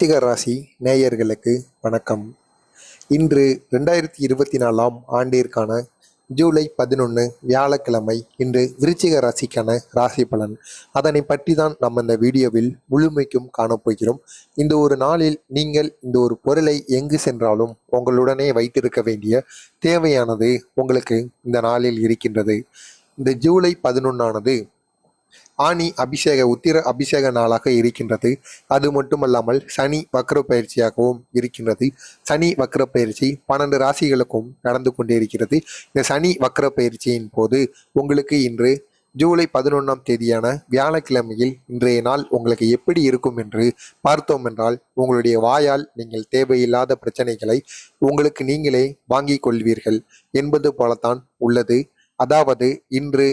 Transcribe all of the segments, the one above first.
விருத்திக ராசி நேயர்களுக்கு வணக்கம். இன்று ரெண்டாயிரத்தி இருபத்தி நாலாம் ஆண்டிற்கான ஜூலை பதினொன்று வியாழக்கிழமை இன்று விருச்சிக ராசிக்கான ராசி பலன். அதனை பற்றி தான் நம்ம இந்த வீடியோவில் முழுமைக்கும் காணப்போகிறோம் இந்த ஒரு நாளில் நீங்கள் இந்த ஒரு பொருளை எங்கு சென்றாலும் உங்களுடனே வைத்திருக்க வேண்டிய தேவையானது உங்களுக்கு இந்த நாளில் இருக்கின்றது. இந்த ஜூலை பதினொன்றானது ஆனி அபிஷேக உத்திர அபிஷேக நாளாக இருக்கின்றது. அது மட்டுமல்லாமல் சனி வக்ர பயிற்சியாகவும் இருக்கின்றது. சனி வக்ர பயிற்சி பன்னெண்டு ராசிகளுக்கும் நடந்து கொண்டிருக்கிறது. இந்த சனி வக்ர பயிற்சியின் போது உங்களுக்கு இன்று ஜூலை பதினொன்றாம் தேதியான வியாழக்கிழமையில் இன்றைய நாள் உங்களுக்கு எப்படி இருக்கும் என்று பார்த்தோம் என்றால் உங்களுடைய வாயால் நீங்கள் தேவையில்லாத பிரச்சனைகளை உங்களுக்கு நீங்களே வாங்கிக் கொள்வீர்கள் என்பது போலத்தான் உள்ளது. அதாவது இன்று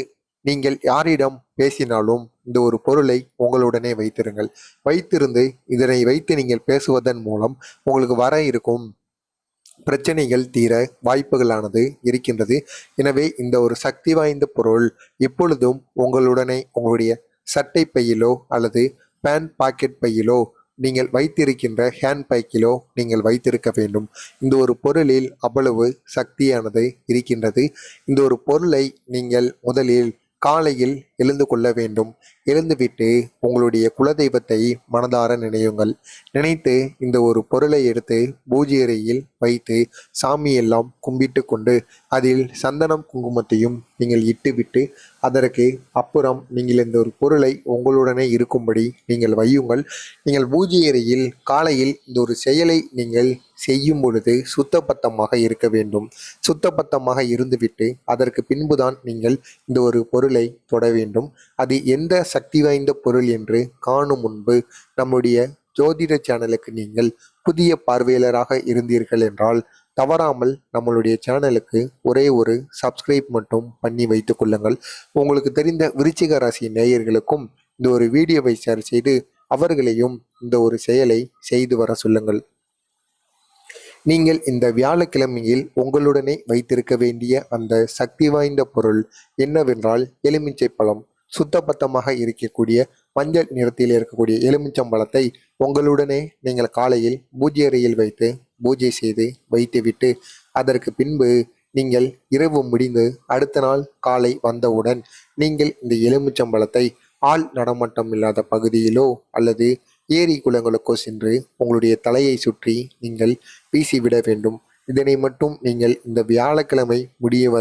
நீங்கள் யாரிடம் பேசினாலும் இந்த ஒரு பொருளை உங்களுடனே வைத்திருங்கள். வைத்திருந்து இதனை வைத்து நீங்கள் பேசுவதன் மூலம் உங்களுக்கு வர இருக்கும் பிரச்சனைகள் தீர வாய்ப்புகளானது இருக்கின்றது. எனவே இந்த ஒரு சக்தி வாய்ந்த பொருள் எப்பொழுதும் உங்களுடனே உங்களுடைய சட்டை பையிலோ அல்லது பேண்ட் பாக்கெட் பையிலோ நீங்கள் வைத்திருக்கின்ற ஹேண்ட் பேக்கிலோ நீங்கள் வைத்திருக்க வேண்டும். இந்த ஒரு பொருளில் அவ்வளவு சக்தியானது இருக்கின்றது. இந்த ஒரு பொருளை நீங்கள் முதலில் காலையில் எழுந்து கொள்ள வேண்டும். எழுந்துவிட்டு உங்களுடைய குலதெய்வத்தை மனதார நினையுங்கள். நினைத்து இந்த ஒரு பொருளை எடுத்து பூஜை அறையில் வைத்து சாமியெல்லாம் கும்பிட்டு கொண்டு அதில் சந்தனம் குங்குமத்தையும் நீங்கள் இட்டுவிட்டு அதற்கு அப்புறம் நீங்கள் இந்த ஒரு பொருளை உங்களுடனே இருக்கும்படி நீங்கள் வையுங்கள். நீங்கள் பூஜை அறையில் காலையில் இந்த ஒரு செயலை நீங்கள் செய்யும் பொழுது சுத்தபத்தமாக இருக்க வேண்டும். சுத்தபத்தமாக இருந்துவிட்டு அதற்கு பின்புதான் நீங்கள் இந்த ஒரு பொருளை தொட வேண்டும். அது எந்த சக்தி வாய்ந்த பொருள் என்று காணும் முன்பு நம்முடைய ஜோதிட சேனலுக்கு நீங்கள் புதிய பார்வையாளராக இருந்தீர்கள் என்றால் தவறாமல் நம்மளுடைய சேனலுக்கு ஒரே ஒரு சப்ஸ்கிரைப் மட்டும் பண்ணி வைத்துக் கொள்ளுங்கள். உங்களுக்கு தெரிந்த விருச்சிக ராசி நேயர்களுக்கும் இந்த ஒரு வீடியோவை ஷேர் செய்து அவர்களையும் இந்த ஒரு செயலை செய்து வர சொல்லுங்கள். நீங்கள் இந்த வியாழக்கிழமையில் உங்களுடனே வைத்திருக்க வேண்டிய அந்த சக்தி வாய்ந்த பொருள் என்னவென்றால் எலுமிச்சை பழம். சுத்தபத்தமாக இருக்கக்கூடிய மஞ்சள் நிறத்தில் இருக்கக்கூடிய எலுமிச்சம்பழத்தை உங்களுடனே நீங்கள் காலையில் பூஜை அறையில் வைத்து பூஜை செய்து வைத்துவிட்டு அதற்கு பின்பு நீங்கள் இரவு முடிந்து அடுத்த நாள் காலை வந்தவுடன் நீங்கள் இந்த எலுமிச்சம்பழத்தை ஆள் நடமாட்டம் இல்லாத பகுதியிலோ அல்லது ஏரி குளங்களுக்கோ சென்று உங்களுடைய தலையை சுற்றி நீங்கள் வீசிவிட வேண்டும். இதனை மட்டும் நீங்கள் இந்த வியாழக்கிழமை முடியவ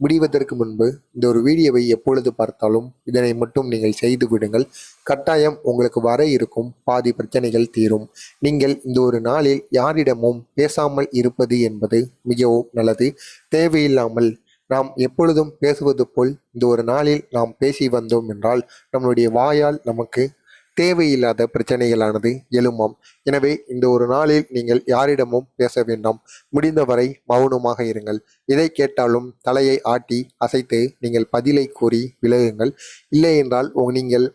முடிவதற்கு முன்பு இந்த ஒரு வீடியோவை எப்பொழுது பார்த்தாலும் இதனை மட்டும் நீங்கள் செய்து விடுங்கள். கட்டாயம் உங்களுக்கு வர இருக்கும் பாதி பிரச்சனைகள் தீரும். நீங்கள் இந்த ஒரு நாளில் யாரிடமும் பேசாமல் இருப்பது என்பது மிகவும் நல்லது. தேவையில்லாமல் நாம் எப்பொழுதும் பேசுவது போல் இந்த ஒரு நாளில் நாம் பேசி வந்தோம் என்றால் நம்மளுடைய வாயால் நமக்கு தேவையில்லாத பிரச்சனைகளானது எழுமாம். எனவே இந்த ஒரு நாளில் நீங்கள் யாரிடமும் பேச வேண்டாம். முடிந்தவரை மௌனமாக இருங்கள். எதை கேட்டாலும் தலையை ஆட்டி அசைத்து நீங்கள் பதிலை கூறி விலகுங்கள். இல்லை என்றால் நீங்கள்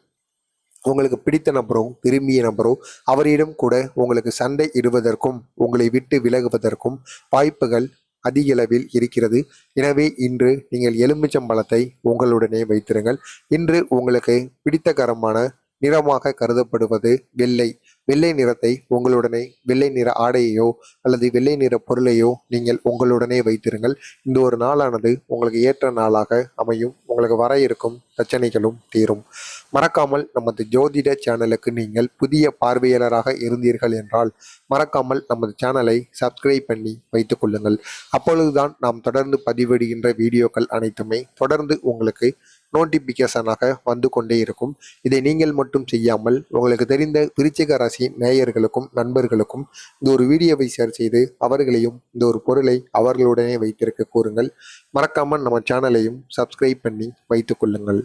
உங்களுக்கு பிடித்த நபரோ விரும்பிய நபரோ அவரிடம் கூட உங்களுக்கு சண்டை இடுவதற்கும் உங்களை விட்டு விலகுவதற்கும் வாய்ப்புகள் அதிகளவில் இருக்கிறது. எனவே இன்று நீங்கள் எலுமிச்சம்பழத்தை உங்களுடனே வைத்திருங்கள். இன்று உங்களுக்கு பிடித்தகரமான நிறமாக கருதப்படுவது வெள்ளை. வெள்ளை நிறத்தை உங்களுடனே வெள்ளை நிற ஆடையையோ அல்லது வெள்ளை நிற பொருளையோ நீங்கள் உங்களுடனே வைத்திருங்கள். இந்த ஒரு நாளானது உங்களுக்கு ஏற்ற நாளாக அமையும். உங்களுக்கு வர இருக்கும் பிரச்சனைகளும் தீரும். மறக்காமல் நமது ஜோதிட சேனலுக்கு நீங்கள் புதிய பார்வையாளராக இருந்தீர்கள் என்றால் மறக்காமல் நமது சேனலை சப்ஸ்கிரைப் பண்ணி வைத்துக் கொள்ளுங்கள். அப்பொழுதுதான் நாம் தொடர்ந்து பதிவிடுகின்ற வீடியோக்கள் அனைத்துமே தொடர்ந்து உங்களுக்கு நோட்டிபிகேஷனாக வந்து கொண்டே இருக்கும். இதை நீங்கள் மட்டும் செய்யாமல் உங்களுக்கு தெரிந்த விருச்சிக ராசி நேயர்களுக்கும் நண்பர்களுக்கும் இந்த ஒரு வீடியோவை ஷேர் செய்து அவர்களையும் இந்த ஒரு பொருளை அவர்களுடனே வைத்திருக்க கூறுங்கள். மறக்காமல் நம்ம சேனலையும் சப்ஸ்கிரைப் பண்ணி வைத்துக் கொள்ளுங்கள்.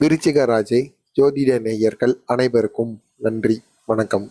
விருச்சிக ராஜே ஜோதிட நேயர்கள் அனைவருக்கும் நன்றி வணக்கம்.